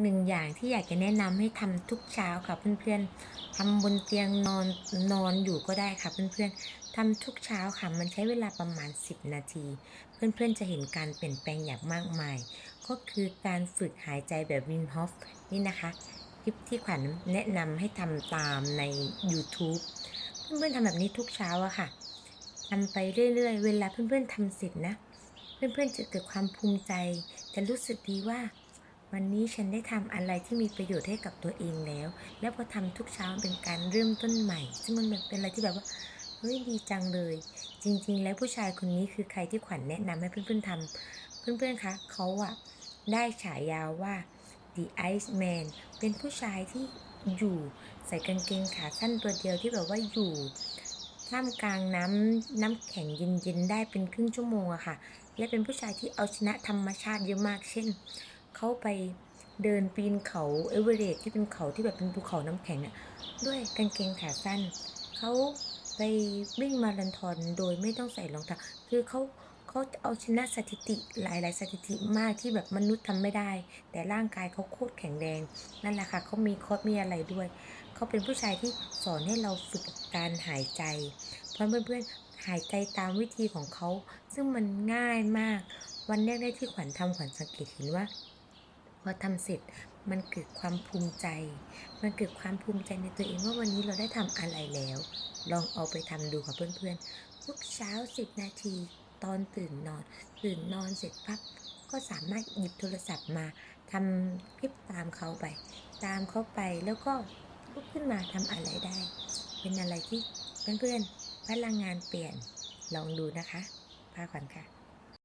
หนึ่งอย่างที่อยากจะแนะนำให้ทำทุกเช้าค่ะเพื่อนๆทำบนเตียงนอนนอนอยู่ก็ได้ค่ะเพื่อนๆทำทุกเช้าค่ะมันใช้เวลาประมาณ 10 นาที เพื่อนๆจะเห็นการเปลี่ยนแปลงอย่างมากมาย ก็คือการฝึกหายใจแบบวินฮอฟนี่นะคะคลิปที่ขวัญแนะนำให้ทำตามใน YouTube เพื่อนๆทำแบบนี้ทุกเช้าอะค่ะทำไปเรื่อยๆ เวลาเพื่อนๆทำเสร็จนะ เพื่อนๆจะเกิดความภูมิใจจะรู้สึกดีว่า วันนี้ฉันได้ทำอะไรที่มีประโยชน์ให้กับตัวเองแล้ว แล้วพอทำทุกเช้าเป็นการเริ่มต้นใหม่ ซึ่งมันเป็นอะไรที่แบบว่าเฮ้ยดีจังเลย จริง ๆ แล้วผู้ชายคนนี้คือใครที่ขวัญแนะนำให้เพื่อนๆทำเพื่อนๆคะเขาอะได้ฉายาว่า The Ice Man เป็นผู้ชายที่อยู่ใส่กางเกงขาสั้นตัวเดียวที่แบบว่าอยู่ท่ามกลางน้ำน้ำแข็งเย็นๆได้เป็นครึ่งชั่วโมงอะค่ะ และเป็นผู้ชายที่เอาชนะธรรมชาติเยอะมากเช่น เขาไปเดินปีนเขาเอเวอเรสต์ที่เป็นเขาที่แบบเป็นภูเขาน้ำแข็งอะด้วยกางเกงขาสั้นเขาไปวิ่งมาราธอนโดยไม่ต้องใส่รองเท้าคือเขาเขาเอาชนะสถิติหลายๆสถิติมากที่แบบมนุษย์ทำไม่ได้ แต่ร่างกายเขาโคตรแข็งแรงนั่นแหละค่ะเขามีโค้ดมีอะไรด้วยเขาเป็นผู้ชายที่สอนให้เราฝึกการหายใจ เพราะเพื่อนๆหายใจตามวิธีของเขา ซึ่งมันง่ายมาก วันแรกๆที่ขวัญทำขวัญสังเกตเห็นว่า พอทำเสร็จมันเกิดความภูมิใจ มันเกิดความภูมิใจในตัวเองว่าวันนี้เราได้ทำอะไรแล้ว ลองเอาไปทำดูค่ะเพื่อนๆ ทุกเช้า 10 นาที ตอนตื่นนอน ตื่นนอนเสร็จปั๊บก็สามารถหยิบโทรศัพท์มาทำคลิปตามเขาไป ตามเขาไปแล้วก็ลุกขึ้นมาทำอะไรได้ เป็นอะไรที่เพื่อนๆพลังงานเปลี่ยนลองดูนะคะพาขวัญค่ะ